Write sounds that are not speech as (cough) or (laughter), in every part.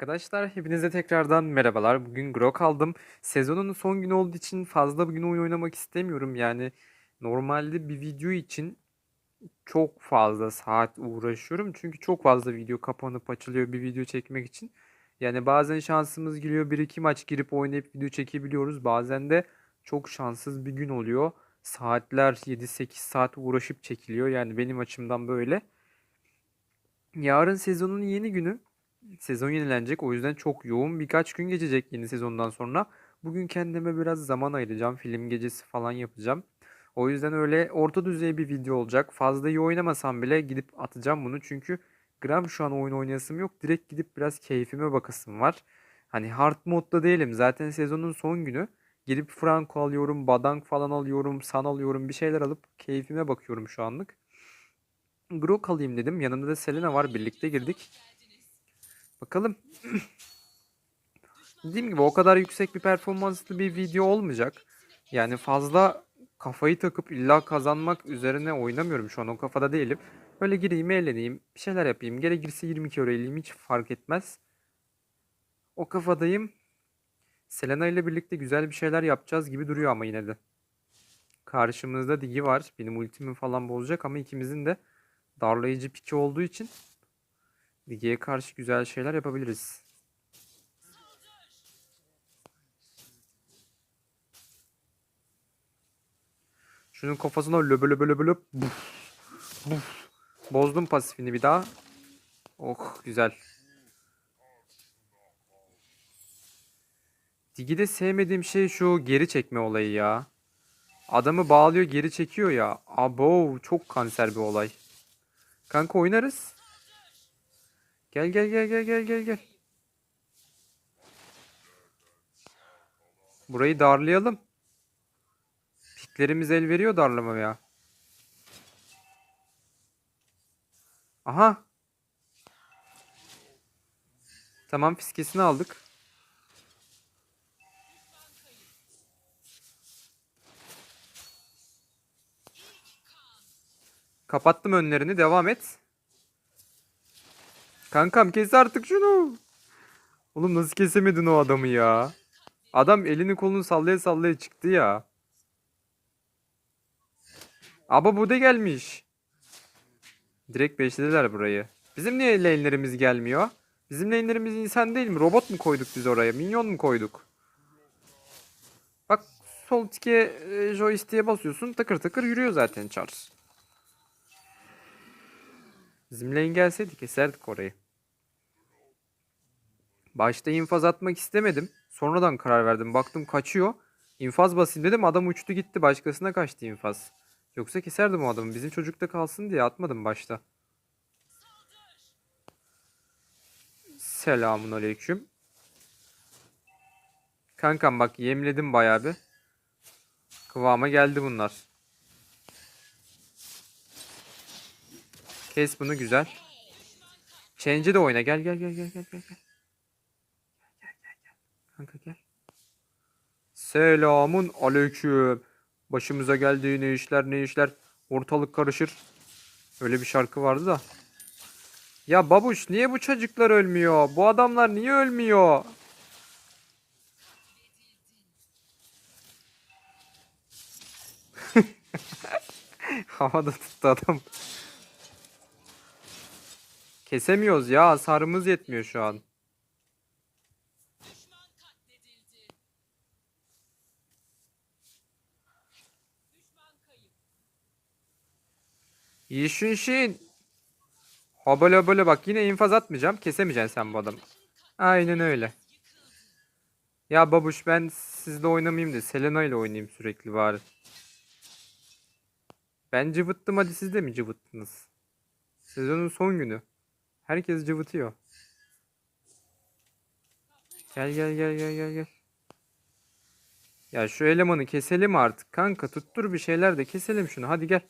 Arkadaşlar hepinize tekrardan merhabalar. Bugün Grok aldım. Sezonun son günü olduğu için fazla bugün oyun oynamak istemiyorum. Yani normalde bir video için çok fazla saat uğraşıyorum. Çünkü çok fazla video kapanıp açılıyor bir video çekmek için. Yani bazen şansımız geliyor bir iki maç girip oynayıp video çekebiliyoruz. Bazen de çok şanssız bir gün oluyor. Saatler 7-8 saat uğraşıp çekiliyor. Yani benim açımdan böyle. Yarın sezonun yeni günü. Sezon yenilenecek. O yüzden çok yoğun birkaç gün geçecek yeni sezondan sonra. Bugün kendime biraz zaman ayıracağım. Film gecesi falan yapacağım. O yüzden öyle orta düzey bir video olacak. Fazla iyi oynamasam bile gidip atacağım bunu. Çünkü gram şu an oyun oynayasım yok. Direkt gidip biraz keyfime bakasım var. Hani hard modda değilim. Zaten sezonun son günü. Gidip Franco alıyorum, Badank falan alıyorum, San alıyorum. Bir şeyler alıp keyfime bakıyorum şu anlık. Grok alayım dedim. Yanımda da Selena var. Birlikte girdik. Bakalım. Dediğim gibi o kadar yüksek bir performanslı bir video olmayacak. Yani fazla kafayı takıp illa kazanmak üzerine oynamıyorum şu an o kafada değilim. Böyle gireyim eğleneyim bir şeyler yapayım. Gerekirse 22 euro eleyeyim hiç fark etmez. O kafadayım. Selena ile birlikte güzel bir şeyler yapacağız gibi duruyor ama yine de. Karşımızda Digi var. Benim ultimi falan bozacak ama ikimizin de darlayıcı piki olduğu için Digi'ye karşı güzel şeyler yapabiliriz. Şunun kafasına löbö löbö löbö buf. Bozdum pasifini bir daha. Oh güzel. Digi'de sevmediğim şey şu geri çekme olayı ya. Adamı bağlıyor geri çekiyor ya. Abo çok kanser bir olay. Kanka oynarız. Gel gel gel gel gel gel gel. Burayı darlayalım. Piklerimiz el veriyor darlamaya. Aha. Tamam fiskesini aldık. Kapattım önlerini. Devam et. Kankam kes artık şunu. Oğlum nasıl kesemedin o adamı ya? Adam elini kolunu sallaya sallaya çıktı ya. Aba bu da gelmiş. Direkt beşlediler burayı. Bizim niye lane'lerimiz gelmiyor? Bizim lane'lerimiz insan değil mi? Robot mu koyduk biz oraya? Minyon mu koyduk? Bak sol tike e, joystick'e basıyorsun takır takır yürüyor zaten Charles. Bizim lane gelseydi keserdik orayı. Başta infaz atmak istemedim. Sonradan karar verdim. Baktım kaçıyor. İnfaz basayım dedim. Adam uçtu gitti. Başkasına kaçtı infaz. Yoksa keserdim o adamı. Bizim çocukta kalsın diye atmadım başta. Selamun aleyküm. Kankam bak yemledim bayağı bir. Kıvama geldi bunlar. Kes bunu güzel. Change'e de oyna. Gel gel gel gel gel gel. Kanka gel. Selamun aleyküm. Başımıza geldi ne işler ne işler. Ortalık karışır. Öyle bir şarkı vardı da. Ya babuş niye bu çocuklar ölmüyor? Bu adamlar niye ölmüyor? (laughs) Havada tuttu adam. Kesemiyoruz ya. Hasarımız yetmiyor şu an. Yişinşin. Habale böyle bak yine infaz atmayacağım. Kesemeyeceksin sen bu adamı. Aynen öyle. Ya babuş ben sizle oynamayayım da Selena ile oynayayım sürekli bari. Ben cıvıttım hadi siz de mi cıvıttınız? Sezonun son günü. Herkes cıvıtıyor. Gel gel gel gel gel gel. Ya şu elemanı keselim artık kanka. Tuttur bir şeyler de keselim şunu. Hadi gel.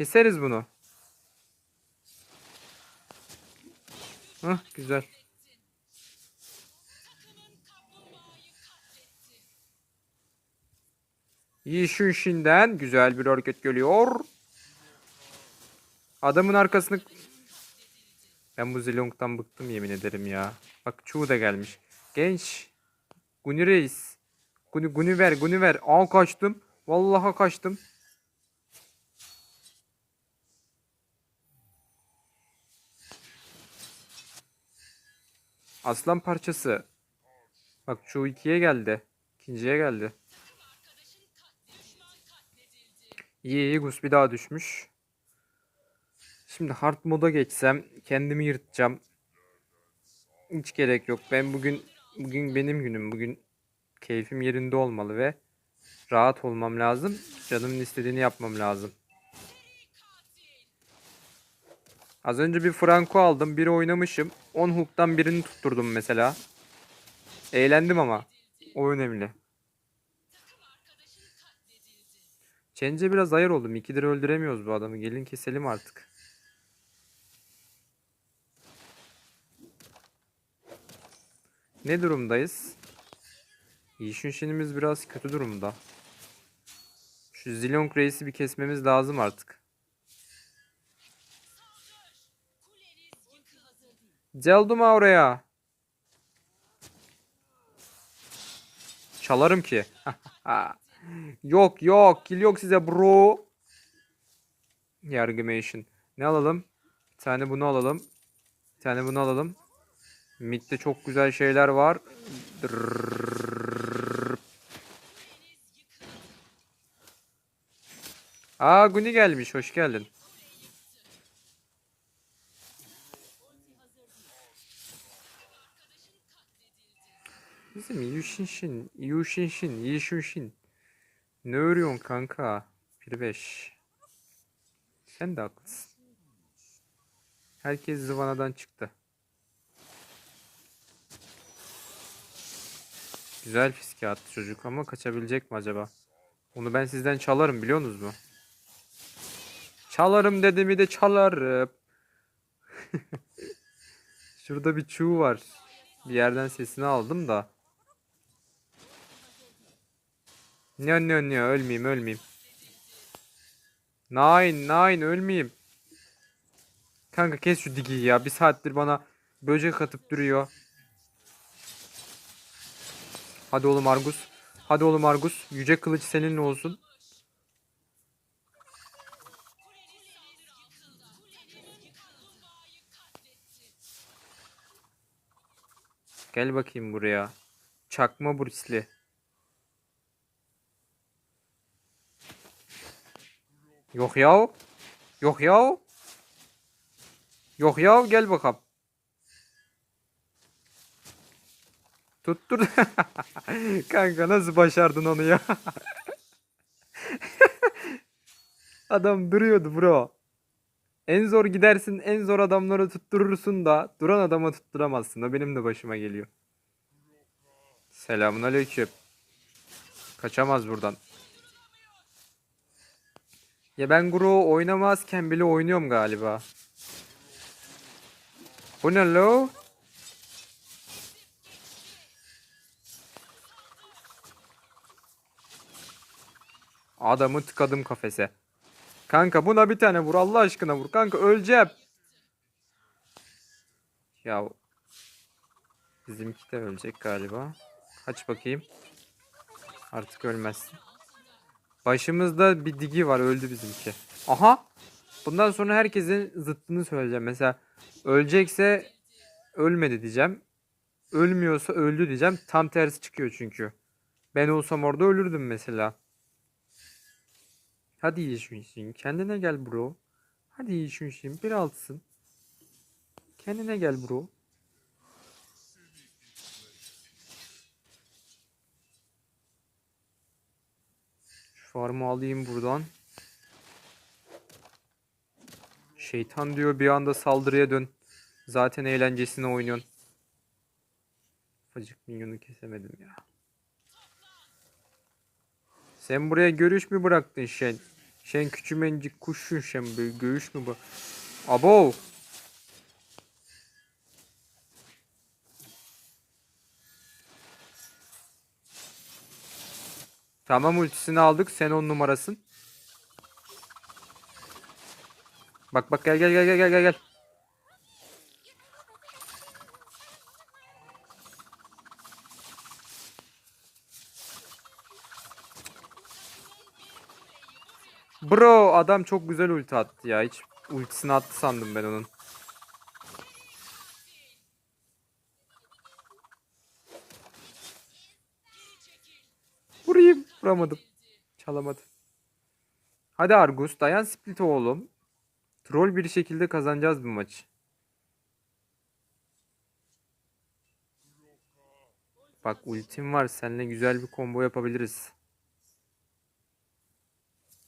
Keseriz bunu. Hah güzel. Yişinşinden güzel bir hareket geliyor. Adamın arkasını Ben bu Zilong'dan bıktım yemin ederim ya. Bak Chu da gelmiş. Genç. Guni Reis. Guni, Guni ver Guni ver. Aa kaçtım. Vallahi kaçtım. Aslan parçası. Bak Chu 2'ye geldi. İkinciye geldi. İyi iyi Gus bir daha düşmüş. Şimdi hard moda geçsem kendimi yırtacağım. Hiç gerek yok. Ben bugün bugün benim günüm. Bugün keyfim yerinde olmalı ve rahat olmam lazım. Canımın istediğini yapmam lazım. Az önce bir Franco aldım. Biri oynamışım. 10 hook'tan birini tutturdum mesela. Eğlendim ama. O önemli. Change'e biraz ayar oldum. İkidir öldüremiyoruz bu adamı. Gelin keselim artık. Ne durumdayız? Yishun biraz kötü durumda. Şu Zilong Reis'i bir kesmemiz lazım artık. Geldim ha oraya. Çalarım ki. (laughs) yok yok. Kill yok size bro. Yargımation. Ne alalım? Bir tane bunu alalım. Bir tane bunu alalım. Mid'de çok güzel şeyler var. Aa Guni gelmiş. Hoş geldin. Bizim Yushinshin, Yushinshin, Yishunshin. Ne örüyorsun kanka? 1-5. Sen de haklısın. Herkes zıvanadan çıktı. Güzel fiske attı çocuk ama kaçabilecek mi acaba? Onu ben sizden çalarım biliyorsunuz mu? Çalarım dedimi de çalarım. (laughs) Şurada bir çuğ var. Bir yerden sesini aldım da. Ne ne ne ölmeyeyim ölmeyeyim. Nine nine ölmeyeyim. Kanka kes şu digiyi ya. Bir saattir bana böcek atıp duruyor. Hadi oğlum Argus. Hadi oğlum Argus. Yüce kılıç seninle olsun. Gel bakayım buraya. Çakma Bruce'li. Yok ya. Yok ya. Yok ya gel bakalım. Tuttur. (laughs) Kanka nasıl başardın onu ya? (laughs) Adam duruyordu bro. En zor gidersin, en zor adamları tutturursun da duran adama tutturamazsın. O benim de başıma geliyor. Selamun aleyküm. Kaçamaz buradan. Ya ben Gro oynamazken bile oynuyorum galiba. Bu ne lo? Adamı tıkadım kafese. Kanka buna bir tane vur Allah aşkına vur. Kanka öleceğim. Ya bizimki de ölecek galiba. Kaç bakayım. Artık ölmezsin. Başımızda bir digi var öldü bizimki. Aha. Bundan sonra herkesin zıttını söyleyeceğim. Mesela ölecekse ölmedi diyeceğim. Ölmüyorsa öldü diyeceğim. Tam tersi çıkıyor çünkü. Ben olsam orada ölürdüm mesela. Hadi Yishunşin kendine gel bro. Hadi Yishunşin bir altsın. Kendine gel bro. Farmı alayım buradan. Şeytan diyor bir anda saldırıya dön. Zaten eğlencesine oynuyorsun. Facık minyonu kesemedim ya. Sen buraya görüş mü bıraktın Şen? Şen küçümencik kuşsun sen böyle görüş mü bu? Abo! Tamam ultisini aldık. Sen on numarasın. Bak bak gel gel gel gel gel gel. gel. Bro adam çok güzel ulti attı ya. Hiç ultisini attı sandım ben onun. Vuramadım. Çalamadım. Hadi Argus dayan split oğlum. Troll bir şekilde kazanacağız bu maçı. Bak ultim var. Seninle güzel bir combo yapabiliriz.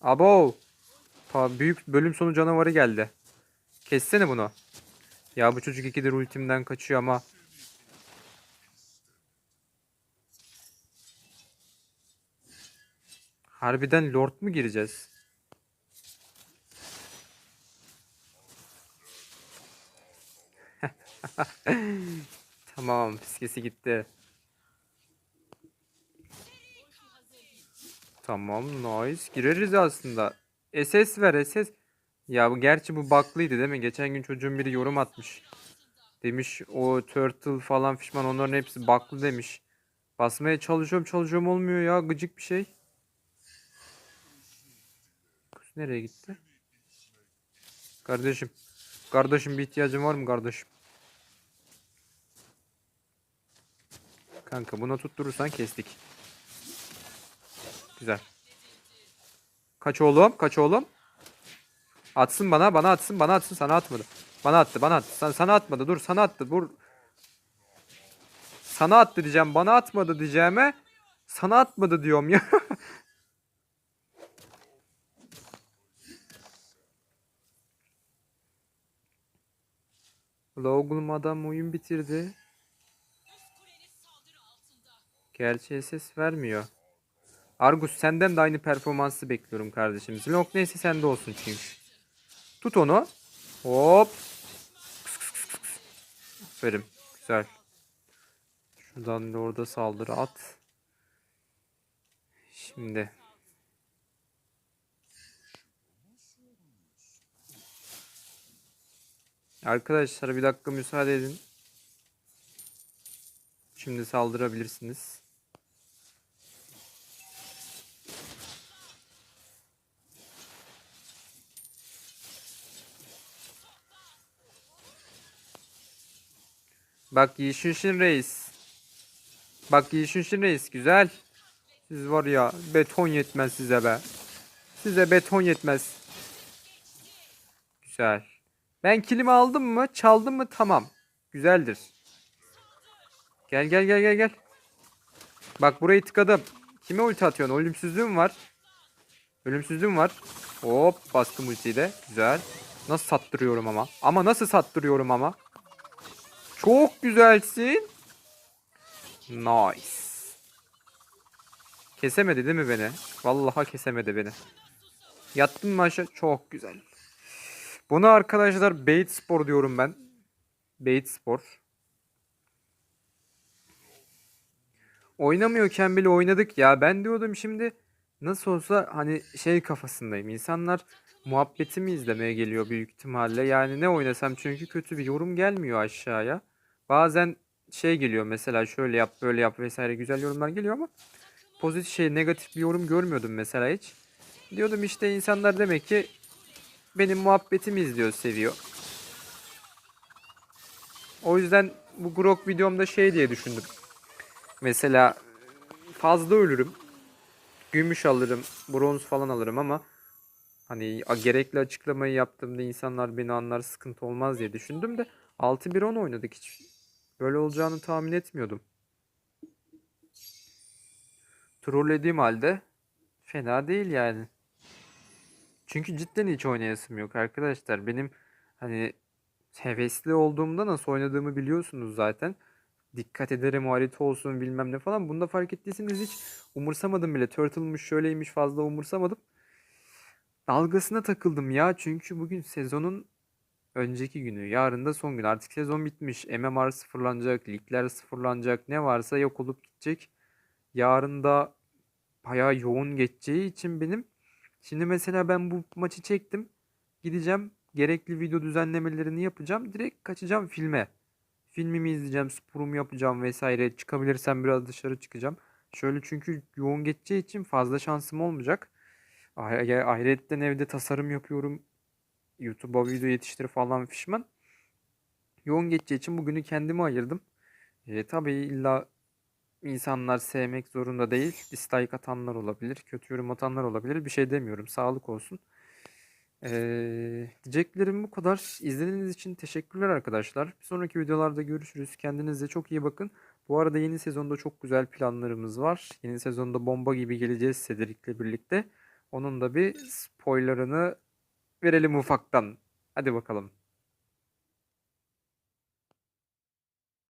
Abo. Ta büyük bölüm sonu canavarı geldi. Kessene bunu. Ya bu çocuk ikidir ultimden kaçıyor ama. Harbiden lord mu gireceğiz? (laughs) Tamam, fiskesi gitti. Tamam, nice. Gireriz aslında. SS ver, SS. Ya bu gerçi bu baklıydı değil mi? Geçen gün çocuğun biri yorum atmış. Demiş o turtle falan fişman onların hepsi baklı demiş. Basmaya çalışıyorum çalışıyorum olmuyor ya gıcık bir şey. Nereye gitti? Kardeşim. Kardeşim bir ihtiyacın var mı kardeşim? Kanka buna tutturursan kestik. Güzel. Kaç oğlum? Kaç oğlum? Atsın bana, bana atsın, bana atsın. Sana atmadı. Bana attı, bana attı. Sana, sana atmadı. Dur, sana attı. Dur. Sana attı diyeceğim. Bana atmadı diyeceğime. Sana atmadı diyorum ya. (laughs) Logan adam oyun bitirdi. Gerçi ses vermiyor. Argus senden de aynı performansı bekliyorum kardeşim. Zilong neyse sende olsun çünkü. Tut onu. Hop. Kıs. Aferin. Güzel. Şuradan da orada saldırı at. Şimdi. Arkadaşlar bir dakika müsaade edin. Şimdi saldırabilirsiniz. Bak Yişuşin Reis. Bak Yişuşin Reis güzel. Siz var ya beton yetmez size be. Size beton yetmez. Güzel. Ben kilimi aldım mı? Çaldım mı? Tamam. Güzeldir. Gel gel gel gel gel. Bak burayı tıkadım. Kime ulti atıyorsun? Ölümsüzlüğüm var. Ölümsüzlüğüm var. Hop bastım ultiyi de. Güzel. Nasıl sattırıyorum ama. Ama nasıl sattırıyorum ama. Çok güzelsin. Nice. Kesemedi değil mi beni? Vallahi kesemedi beni. Yattın mı aşağı? Çok güzel. Buna arkadaşlar bait spor diyorum ben. Bait spor. Oynamıyorken bile oynadık ya. Ben diyordum şimdi nasıl olsa hani şey kafasındayım. İnsanlar muhabbetimi izlemeye geliyor büyük ihtimalle. Yani ne oynasam çünkü kötü bir yorum gelmiyor aşağıya. Bazen şey geliyor mesela şöyle yap böyle yap vesaire güzel yorumlar geliyor ama pozitif şey negatif bir yorum görmüyordum mesela hiç. Diyordum işte insanlar demek ki benim muhabbetimi izliyor, seviyor. O yüzden bu Grok videomda şey diye düşündüm. Mesela fazla ölürüm. Gümüş alırım, bronz falan alırım ama hani gerekli açıklamayı yaptığımda insanlar beni anlar sıkıntı olmaz diye düşündüm de 6-1-10 oynadık hiç. Böyle olacağını tahmin etmiyordum. Trollediğim halde fena değil yani. Çünkü cidden hiç oynayasım yok arkadaşlar. Benim hani hevesli olduğumda nasıl oynadığımı biliyorsunuz zaten. Dikkat ederim harita olsun bilmem ne falan. Bunda fark ettiyseniz hiç umursamadım bile. Turtle'mış şöyleymiş fazla umursamadım. Dalgasına takıldım ya. Çünkü bugün sezonun önceki günü. Yarın da son gün. Artık sezon bitmiş. MMR sıfırlanacak. Ligler sıfırlanacak. Ne varsa yok olup gidecek. Yarın da bayağı yoğun geçeceği için benim Şimdi mesela ben bu maçı çektim. Gideceğim gerekli video düzenlemelerini yapacağım. Direkt kaçacağım filme. Filmimi izleyeceğim, sporumu yapacağım vesaire. Çıkabilirsem biraz dışarı çıkacağım. Şöyle çünkü yoğun geçeceği için fazla şansım olmayacak. Ay- Ayrıyetten evde tasarım yapıyorum. YouTube'a video yetiştir falan fişman. Yoğun geçeceği için bugünü kendime ayırdım. E, tabii illa insanlar sevmek zorunda değil. Dislike atanlar olabilir, kötü yorum atanlar olabilir. Bir şey demiyorum. Sağlık olsun. Ee, diyeceklerim bu kadar. İzlediğiniz için teşekkürler arkadaşlar. Bir sonraki videolarda görüşürüz. Kendinize çok iyi bakın. Bu arada yeni sezonda çok güzel planlarımız var. Yeni sezonda bomba gibi geleceğiz Cedric'le birlikte. Onun da bir spoilerını verelim ufaktan. Hadi bakalım.